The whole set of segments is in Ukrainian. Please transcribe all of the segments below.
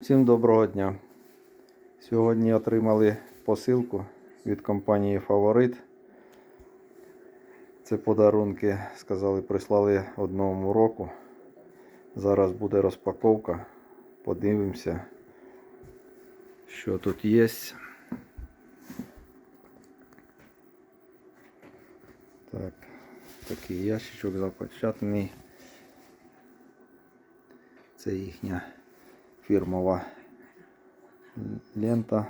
Всім доброго дня. Сьогодні отримали посилку від компанії Фаворит. Це подарунки, сказали, прислали одному року. Зараз буде розпаковка. Подивимося, що тут є. Так, такий ящичок запечатаний. Це їхня фірмова лента.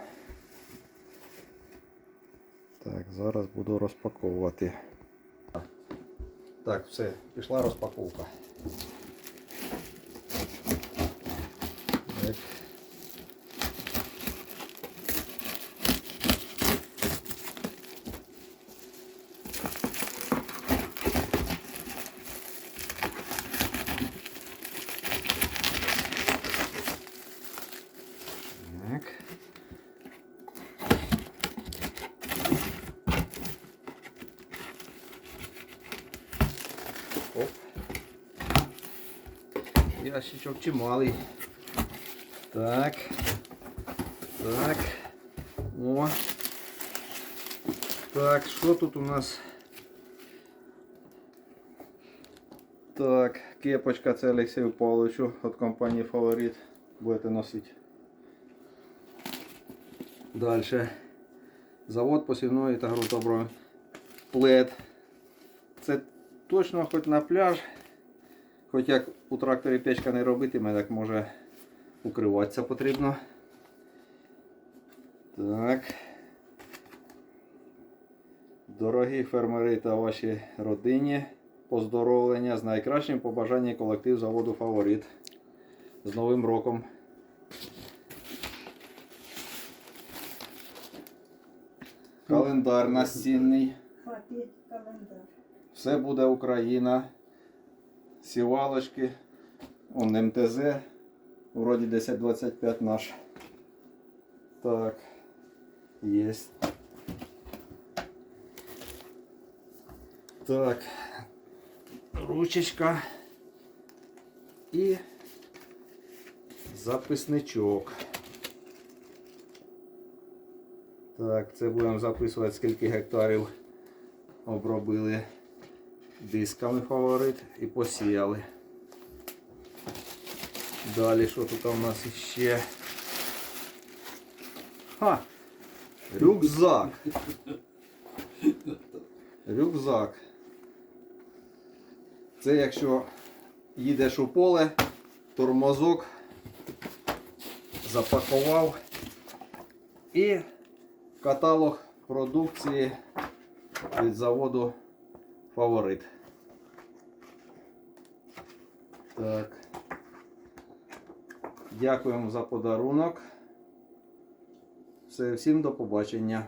Так, зараз буду розпаковувати. Так, все, пішла розпаковка. Так. Так. Оп. Ящичок чималий. Так. Так. О. Так, що тут у нас? Так, кепочка це Олексію Павловичу від компанії Фаворит. Будете носити. Дальше. Завод посівної та грунтоброї. Плед. Це точно хоч на пляж. Хоч як у тракторі печка не робитиме, так може укриватися потрібно. Так. Дорогі фермери та ваші родині. Поздоровлення з найкращим побажанням колектив заводу Фаворит. З Новим роком! Календар настінний. Хватить календар. Все буде Україна. Сівалочки. Он МТЗ. Вроді 1025 наш. Так. Есть. Так. Ручечка. І записничок. Так, це будемо записувати, скільки гектарів обробили дисками фаворит і посіяли. Далі що тут у нас іще? Ха! Рюкзак. Рюкзак. Це якщо їдеш у поле, тормозок запакував і каталог продукції від заводу Фаворит. Так. Дякуємо за подарунок. Все, всім до побачення.